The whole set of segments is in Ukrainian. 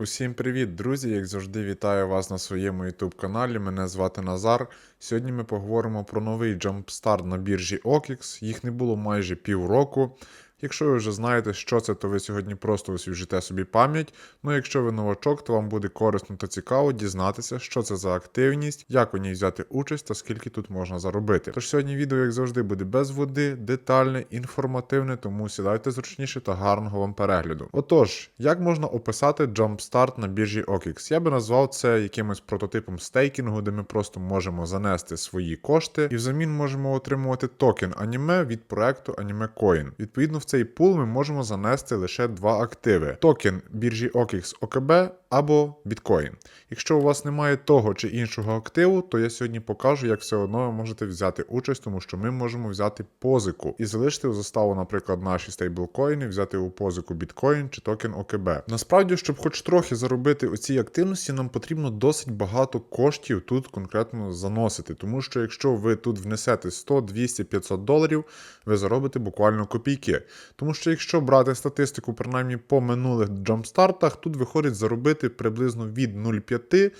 Усім привіт, друзі! Як завжди, вітаю вас на своєму YouTube каналі. Мене звати Назар. Сьогодні ми поговоримо про новий Jumpstart на біржі OKX. Їх не було майже півроку. Якщо ви вже знаєте, що це, то ви сьогодні просто освіжите собі пам'ять. Ну, якщо ви новачок, то вам буде корисно та цікаво дізнатися, що це за активність, як у ній взяти участь та скільки тут можна заробити. Тож сьогодні відео, як завжди, буде без води, детальне, інформативне, тому сідайте зручніше та гарного вам перегляду. Отож, як можна описати Jumpstart на біржі OKX? Я би назвав це якимось прототипом стейкінгу, де ми просто можемо занести свої кошти і взамін можемо отримувати токен аніме від проекту Anime Coin. Відповідно, в цей пул ми можемо занести лише два активи: токен біржі OKX OKB або біткоін. Якщо у вас немає того чи іншого активу, то я сьогодні покажу, як все одно ви можете взяти участь, тому що ми можемо взяти позику і залишити у заставу, наприклад, наші стейблкоїни, взяти у позику біткоін чи токен ОКБ. Насправді, щоб хоч трохи заробити у цій активності, нам потрібно досить багато коштів тут конкретно заносити, тому що якщо ви тут внесете 100, 200, 500 доларів, ви заробите буквально копійки. Тому що якщо брати статистику, принаймні по минулих джампстартах, тут виходить заробити приблизно від 0,5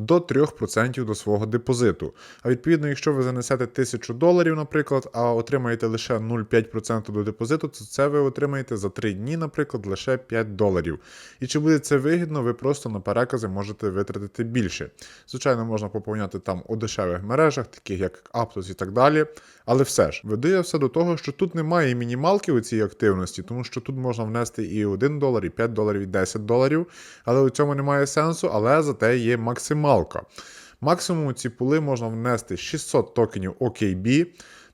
до 3% до свого депозиту. А відповідно, якщо ви занесете 1000 доларів, наприклад, а отримаєте лише 0,5% до депозиту, то це ви отримаєте за 3 дні, наприклад, лише 5 доларів. І чи буде це вигідно, ви просто на перекази можете витратити більше. Звичайно, можна поповняти там у дешевих мережах, таких як Aptos і так далі. Але все ж, веду я все до того, що тут немає мінімалки у цій активності, тому що тут можна внести і 1 долар, і 5 доларів, і 10 доларів. Але у цьому немає сенсу, але зате є максималка. Максимум ці пули можна внести 600 токенів OKB.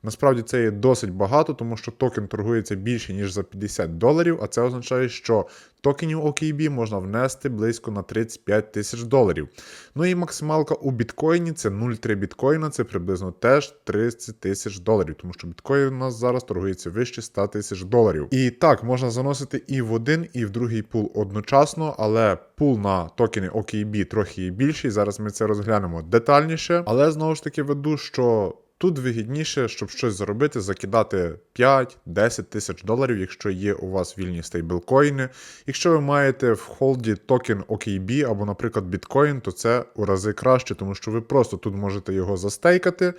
Насправді це є досить багато, тому що токен торгується більше, ніж за 50 доларів, а це означає, що токенів OKB можна внести близько на 35 тисяч доларів. Ну і максималка у біткоїні це 0,3 біткоїна, це приблизно теж 30 тисяч доларів, тому що біткоін у нас зараз торгується вище 100 тисяч доларів. І так, можна заносити і в один, і в другий пул одночасно, але пул на токени OKB трохи є більший. Зараз ми це розглянемо детальніше. Але знову ж таки веду, що. Тут вигідніше, щоб щось заробити, закидати 5-10 тисяч доларів, якщо є у вас вільні стейблкоїни. Якщо ви маєте в холді токен OKB або, наприклад, біткоін, то це у рази краще, тому що ви просто тут можете його застейкати.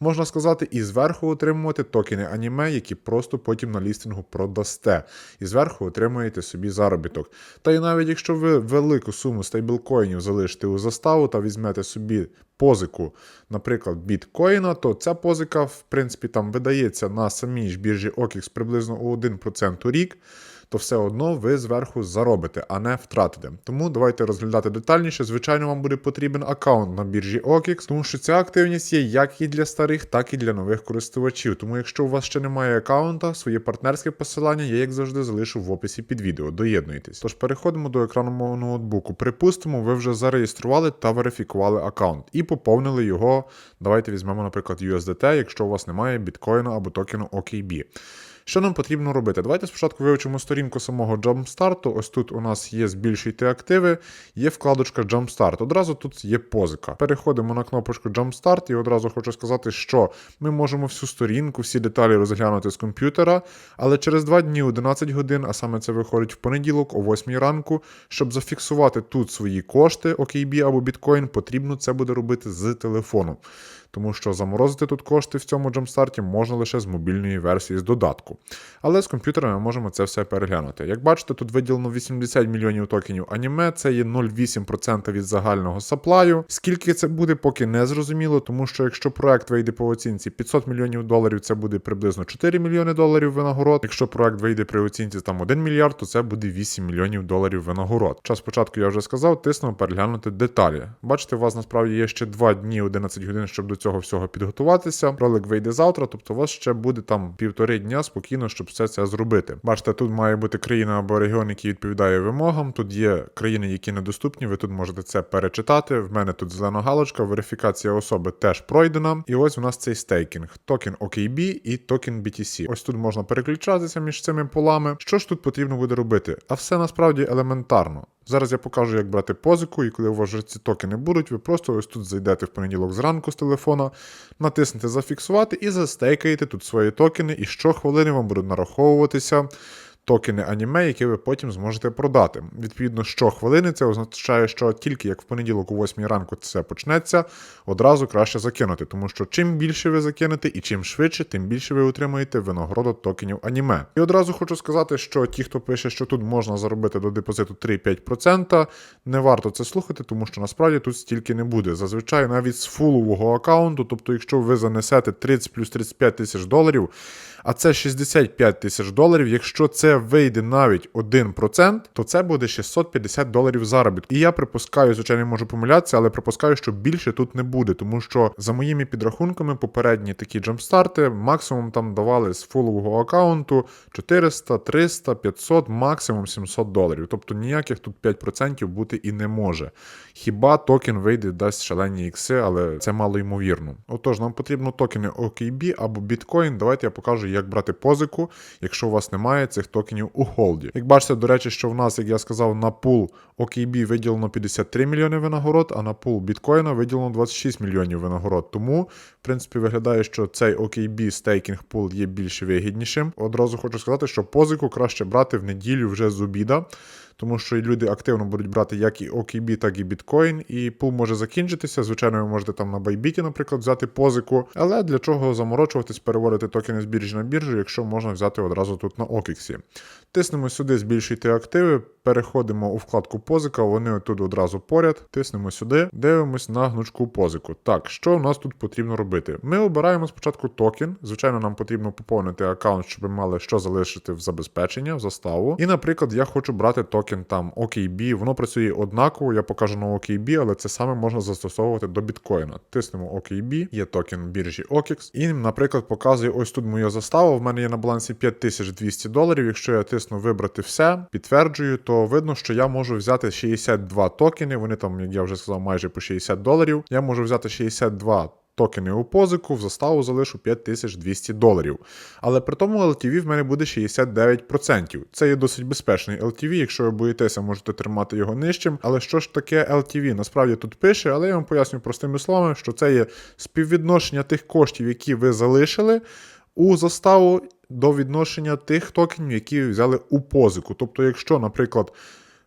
Можна сказати, і зверху отримувати токени аніме, які просто потім на лістингу продасте. І зверху отримуєте собі заробіток. Та й навіть якщо ви велику суму стейблкоїнів залишите у заставу та візьмете собі позику, наприклад, біткоїна, то ця позика, в принципі, там видається на самій ж біржі OKX приблизно у 1% у рік то все одно ви зверху заробите, а не втратите. Тому давайте розглядати детальніше. Звичайно, вам буде потрібен аккаунт на біржі OKX, тому що ця активність є як і для старих, так і для нових користувачів. Тому, якщо у вас ще немає аккаунта, своє партнерське посилання я, як завжди, залишу в описі під відео. Доєднуйтесь. Тож переходимо до екрану мого ноутбуку. Припустимо, ви вже зареєстрували та верифікували аккаунт і поповнили його. Давайте візьмемо, наприклад, USDT, якщо у вас немає біткоїну або токену OKB. Що нам потрібно робити? Давайте спочатку вивчимо сторінку самого Jumpstart. Ось тут у нас є збільшуйте активи, є вкладочка Jumpstart. Одразу тут є позика. Переходимо на кнопочку Jumpstart і одразу хочу сказати, що ми можемо всю сторінку, всі деталі розглянути з комп'ютера, але через 2 дні 11 годин, а саме це виходить в понеділок о 8 ранку, щоб зафіксувати тут свої кошти, OKB або біткоін, потрібно це буде робити з телефону тому що заморозити тут кошти в цьому джамстарті можна лише з мобільної версії з додатку. Але з комп'ютера ми можемо це все переглянути. Як бачите, тут виділено 80 мільйонів токенів аніме, це є 0,8% від загального саплаю. Скільки це буде, поки не зрозуміло, тому що якщо проект вийде по оцінці 500 мільйонів доларів, це буде приблизно 4 мільйони доларів винагород. Якщо проект вийде при оцінці там 1 мільярд, то це буде 8 мільйонів доларів винагород. Час спочатку я вже сказав, тиснемо переглянути деталі. Бачите, у вас насправді є ще 2 дні 11 годин, щоб до цього цього всього підготуватися. Ролик вийде завтра, тобто у вас ще буде там півтори дня спокійно, щоб все це зробити. Бачите, тут має бути країна або регіон, який відповідає вимогам. Тут є країни, які недоступні. Ви тут можете це перечитати. В мене тут зелена галочка, верифікація особи теж пройдена. І ось у нас цей стейкінг: токен OKB і токен BTC. Ось тут можна переключатися між цими полами. Що ж тут потрібно буде робити? А все насправді елементарно. Зараз я покажу, як брати позику, і коли у вас вже ці токени будуть, ви просто ось тут зайдете в понеділок зранку з телефона, натиснете зафіксувати і застейкаєте тут свої токени, і щохвилини вам будуть нараховуватися токени аніме, які ви потім зможете продати. Відповідно, щохвилини це означає, що тільки як в понеділок о 8 ранку це почнеться, одразу краще закинути, тому що чим більше ви закинете і чим швидше, тим більше ви отримаєте винагороду токенів аніме. І одразу хочу сказати, що ті, хто пише, що тут можна заробити до депозиту 3-5%, не варто це слухати, тому що насправді тут стільки не буде. Зазвичай навіть з фулового аккаунту, тобто, якщо ви занесете 30 плюс 35 тисяч доларів, а це 65 тисяч доларів. Якщо це вийде навіть 1%, то це буде 650 доларів заробітку. І я припускаю, звичайно, можу помилятися, але припускаю, що більше тут не буде, тому що за моїми підрахунками, попередні такі джампстарти максимум там давали з фулового аккаунту 400, 300, 500, максимум 700 доларів. Тобто ніяких тут 5% бути і не може. Хіба токен вийде, дасть шалені ікси, але це мало ймовірно. Отож, нам потрібно токени OKB або біткоін. Давайте я покажу, як брати позику, якщо у вас немає цих токенів у холді. Як бачите, до речі, що в нас, як я сказав, на пул OKB виділено 53 мільйони винагород, а на пул біткоїна виділено 26 мільйонів винагород. Тому, в принципі, виглядає, що цей OKB стейкінг пул є більш вигіднішим. Одразу хочу сказати, що позику краще брати в неділю вже з обіда. Тому що люди активно будуть брати як і OKB, так і біткоін, і пул може закінчитися. Звичайно, ви можете там на байбіті, наприклад, взяти позику. Але для чого заморочуватись, переводити токени з біржі на біржу, якщо можна взяти одразу тут на OKX. Тиснемо сюди, збільшуйте активи, переходимо у вкладку позика, вони тут одразу поряд. Тиснемо сюди, дивимось на гнучку позику. Так, що в нас тут потрібно робити? Ми обираємо спочатку токен. Звичайно, нам потрібно поповнити аккаунт, щоб ми мали що залишити в забезпечення, в заставу. І, наприклад, я хочу брати токен там OKB, воно працює однаково, я покажу на OKB, але це саме можна застосовувати до біткоїна. Тиснемо OKB, є токен біржі OKX. І, наприклад, показує ось тут моя застава. В мене є на балансі 5200 доларів. Якщо я тисну вибрати все, підтверджую, то видно, що я можу взяти 62 токени. Вони там, як я вже сказав, майже по 60 доларів. Я можу взяти 62 токени у позику, в заставу залишу 5200 доларів. Але при тому LTV в мене буде 69%. Це є досить безпечний LTV. Якщо ви боїтеся, можете тримати його нижчим. Але що ж таке LTV? Насправді тут пише, але я вам поясню простими словами, що це є співвідношення тих коштів, які ви залишили у заставу до відношення тих токенів, які ви взяли у позику. Тобто, якщо, наприклад,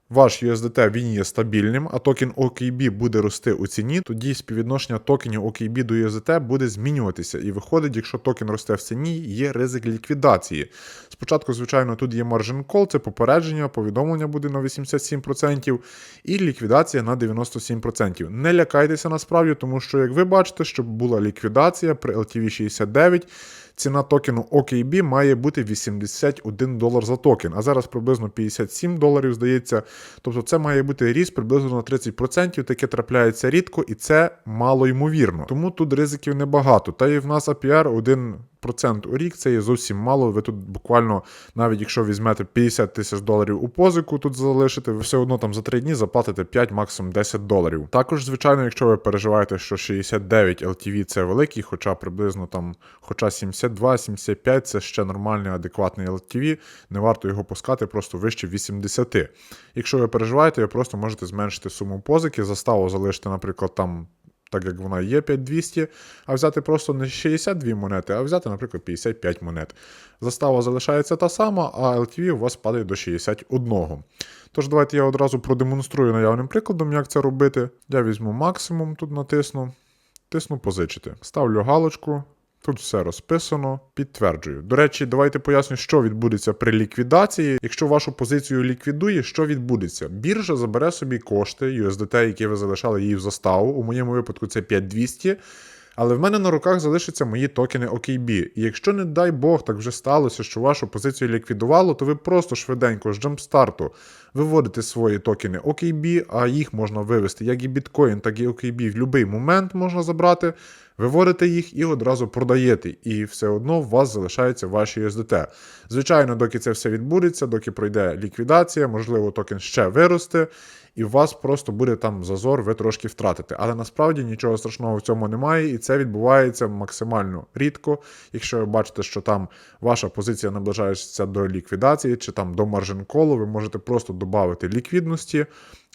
ваш USDT він є стабільним, а токен OKB буде рости у ціні, тоді співвідношення токенів OKB до USDT буде змінюватися. І виходить, якщо токен росте в ціні, є ризик ліквідації. Спочатку, звичайно, тут є margin call, це попередження, повідомлення буде на 87%, і ліквідація на 97%. Не лякайтеся насправді, тому що, як ви бачите, щоб була ліквідація при LTV 69. Ціна токену OKB має бути 81 долар за токен, а зараз приблизно 57 доларів, здається. Тобто це має бути ріст приблизно на 30%, таке трапляється рідко, і це мало ймовірно. Тому тут ризиків небагато. Та і в нас APR 1 процент у рік це є зовсім мало. Ви тут буквально, навіть якщо візьмете 50 тисяч доларів у позику, тут залишите, ви все одно там за 3 дні заплатите 5, максимум 10 доларів. Також, звичайно, якщо ви переживаєте, що 69 LTV це великий, хоча приблизно там, хоча 72-75 це ще нормальний, адекватний LTV, не варто його пускати просто вище 80. Якщо ви переживаєте, ви просто можете зменшити суму позики, заставу залишити, наприклад, там так як вона є 5200, а взяти просто не 62 монети, а взяти, наприклад, 55 монет. Застава залишається та сама, а LTV у вас падає до 61. Тож, давайте я одразу продемонструю наявним прикладом, як це робити. Я візьму максимум, тут натисну, тисну позичити. Ставлю галочку. Тут все розписано, підтверджую. До речі, давайте поясню, що відбудеться при ліквідації. Якщо вашу позицію ліквідує, що відбудеться? Біржа забере собі кошти USDT, які ви залишали їй в заставу. У моєму випадку це 5200. Але в мене на руках залишаться мої токени OKB. І якщо, не дай Бог, так вже сталося, що вашу позицію ліквідувало, то ви просто швиденько з джампстарту виводите свої токени OKB, а їх можна вивести як і біткоін, так і OKB в будь-який момент можна забрати. Виводите їх і одразу продаєте, і все одно у вас залишаються ваші USDT. Звичайно, доки це все відбудеться, доки пройде ліквідація, можливо, токен ще виросте, і у вас просто буде там зазор, ви трошки втратите. Але насправді нічого страшного в цьому немає, і це відбувається максимально рідко. Якщо ви бачите, що там ваша позиція наближається до ліквідації чи там до маржин колу, ви можете просто додати ліквідності.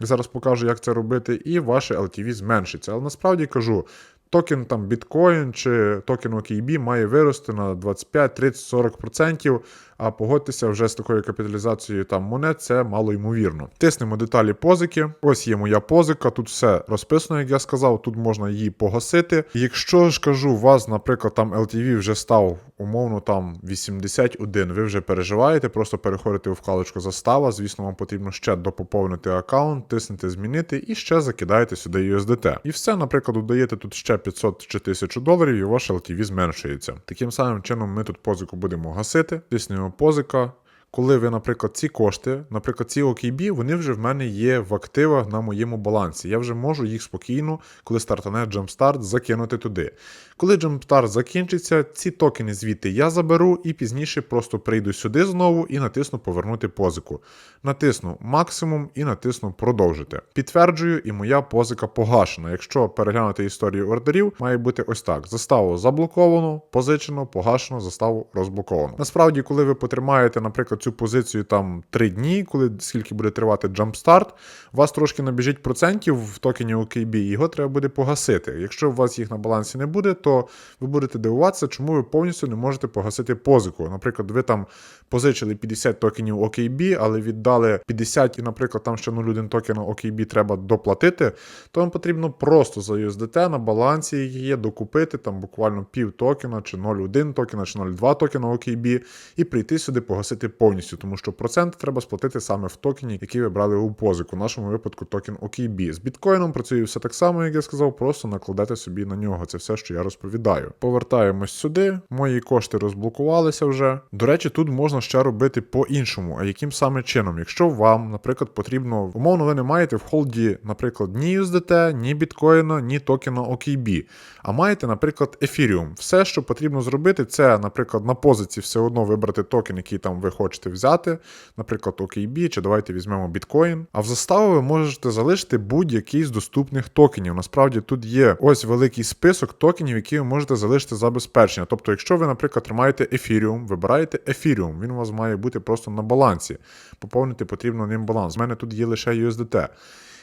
Зараз покажу, як це робити, і ваше LTV зменшиться. Але насправді кажу. Токен там біткоін чи токен OKB має вирости на 25, 30, 40%, А погодьтеся, вже з такою капіталізацією там монет це мало ймовірно. Тиснемо деталі позики. Ось є моя позика. Тут все розписано, як я сказав. Тут можна її погасити. Якщо ж кажу, у вас, наприклад, там LTV вже став умовно там 81, ви вже переживаєте, просто переходите у вкладочку застава. Звісно, вам потрібно ще допоповнити аккаунт, тиснете змінити і ще закидаєте сюди USDT. І все, наприклад, додаєте тут ще 500 чи 1000 доларів, і ваш LTV зменшується. Таким самим чином ми тут позику будемо гасити. Тиснемо позика. Коли ви, наприклад, ці кошти, наприклад, ці OKB, вони вже в мене є в активах на моєму балансі. Я вже можу їх спокійно, коли стартане Jumpstart, закинути туди. Коли Jumpstart закінчиться, ці токени звідти я заберу і пізніше просто прийду сюди знову і натисну повернути позику. Натисну максимум і натисну продовжити. Підтверджую, і моя позика погашена. Якщо переглянути історію ордерів, має бути ось так: заставу заблоковано, позичено, погашено, заставу розблоковано. Насправді, коли ви потримаєте, наприклад, цю позицію там 3 дні, коли скільки буде тривати Jumpstart, у вас трошки набіжить процентів в токені OKB, його треба буде погасити. Якщо у вас їх на балансі не буде, то ви будете дивуватися, чому ви повністю не можете погасити позику. Наприклад, ви там позичили 50 токенів OKB, але віддали 50 і, наприклад, там ще 0,1 токена OKB треба доплатити, то вам потрібно просто за USDT на балансі, є, докупити там буквально пів токена, чи 0,1 токена, чи 0,2 токена OKB, і прийти сюди погасити повністю, тому що процент треба сплатити саме в токені, який ви брали у позику. В нашому випадку токен OKB. З біткоїном працює все так само, як я сказав, просто накладете собі на нього. Це все, що я розповідаю. Повертаємось сюди. Мої кошти розблокувалися вже. До речі, тут можна ще робити по-іншому. А яким саме чином? Якщо вам, наприклад, потрібно, умовно, ви не маєте в холді, наприклад, ні USDT, ні біткоїна, ні токена OKB, а маєте, наприклад, Ethereum. Все, що потрібно зробити, це, наприклад, на позиції все одно вибрати токен, який там ви хочете взяти, наприклад, OKB, чи давайте візьмемо біткоін. А в заставу ви можете залишити будь-який з доступних токенів. Насправді тут є ось великий список токенів, які ви можете залишити забезпечення. Тобто, якщо ви, наприклад, тримаєте Ethereum, вибираєте Ethereum, він у вас має бути просто на балансі. Поповнити потрібно ним баланс. У мене тут є лише USDT.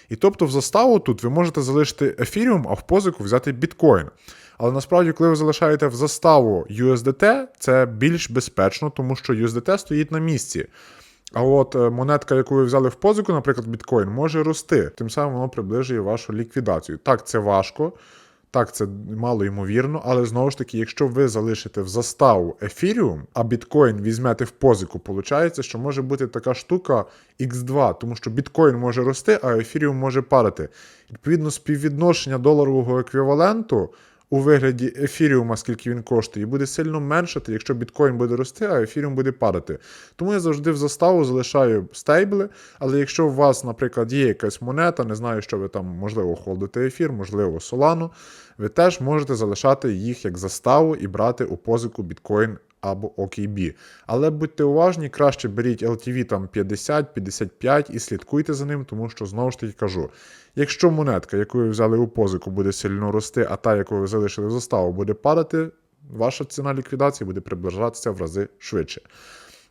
І тобто в заставу тут ви можете залишити Ethereum, а в позику взяти біткоін. Але насправді, коли ви залишаєте в заставу USDT, це більш безпечно, тому що USDT стоїть на місці. А от е, монетка, яку ви взяли в позику, наприклад, біткоін, може рости. Тим самим воно приближує вашу ліквідацію. Так, це важко. Так, це мало ймовірно, але знову ж таки, якщо ви залишите в заставу ефіріум, а біткоін візьмете в позику, виходить, що може бути така штука X2, тому що біткоін може рости, а ефіріум може падати. Відповідно, співвідношення доларового еквіваленту у вигляді ефіріума, скільки він коштує, буде сильно меншати, якщо біткоін буде рости, а ефіріум буде падати. Тому я завжди в заставу залишаю стейбли, але якщо у вас, наприклад, є якась монета, не знаю, що ви там, можливо, холдите ефір, можливо, солану, ви теж можете залишати їх як заставу і брати у позику біткоін або OKB. Але будьте уважні, краще беріть LTV там 50-55 і слідкуйте за ним, тому що знову ж таки кажу: якщо монетка, яку ви взяли у позику, буде сильно рости, а та, яку ви залишили в заставу, буде падати, ваша ціна ліквідації буде приближатися в рази швидше.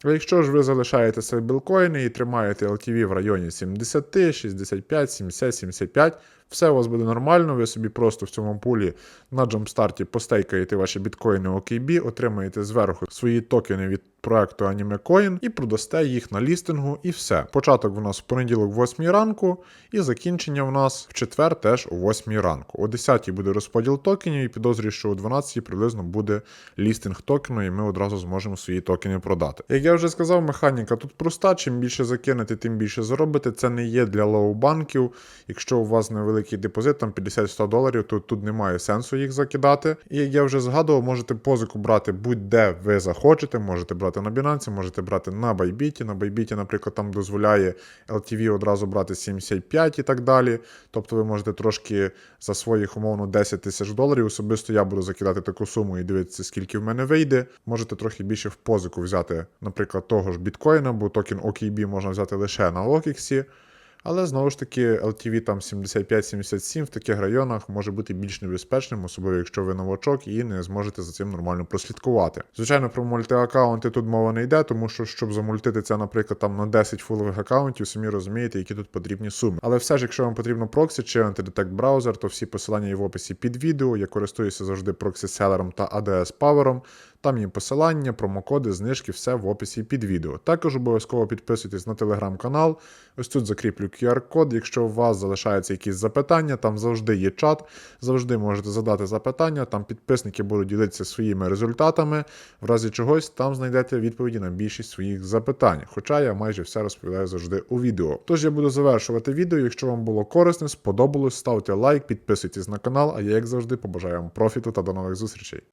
А якщо ж ви залишаєте стейблкоїни і тримаєте LTV в районі 70, 65, 70, 75, все у вас буде нормально, ви собі просто в цьому пулі на джампстарті постейкаєте ваші біткоїни OKB, отримаєте зверху свої токени від проекту AnimeCoin і продасте їх на лістингу, і все. Початок у нас в понеділок в 8 ранку, і закінчення в нас в четвер теж о 8 ранку. О 10 буде розподіл токенів, і підозрюю, що о 12 приблизно буде лістинг токену, і ми одразу зможемо свої токени продати. Як я вже сказав, механіка тут проста. Чим більше закинете, тим більше заробите. Це не є для лоу-банків. Якщо у вас невеликий депозит, там 50-100 доларів, то тут немає сенсу їх закидати. І як я вже згадував, можете позику брати будь-де ви захочете, можете брати на Binance, можете брати на Bybit. На Bybit, наприклад, там дозволяє LTV одразу брати 75 і так далі. Тобто ви можете трошки за своїх умовно 10 тисяч доларів. Особисто я буду закидати таку суму і дивитися, скільки в мене вийде. Можете трохи більше в позику взяти, наприклад, того ж біткоїна, бо токен OKB можна взяти лише на OKX. Але знову ж таки, LTV там 75-77 в таких районах може бути більш небезпечним, особливо якщо ви новачок і не зможете за цим нормально прослідкувати. Звичайно, про мультиаккаунти тут мова не йде, тому що щоб замультити це, наприклад, там на 10 фулових аккаунтів, самі розумієте, які тут потрібні суми. Але все ж, якщо вам потрібно проксі чи антидетект браузер, то всі посилання є в описі під відео. Я користуюся завжди проксі-селером та ADS Power. Там є посилання, промокоди, знижки, все в описі під відео. Також обов'язково підписуйтесь на телеграм-канал. Ось тут закріплю QR-код. Якщо у вас залишаються якісь запитання, там завжди є чат, завжди можете задати запитання. Там підписники будуть ділитися своїми результатами. В разі чогось там знайдете відповіді на більшість своїх запитань. Хоча я майже все розповідаю завжди у відео. Тож я буду завершувати відео. Якщо вам було корисне, сподобалось, ставте лайк, підписуйтесь на канал. А я, як завжди, побажаю вам профіту та до нових зустрічей.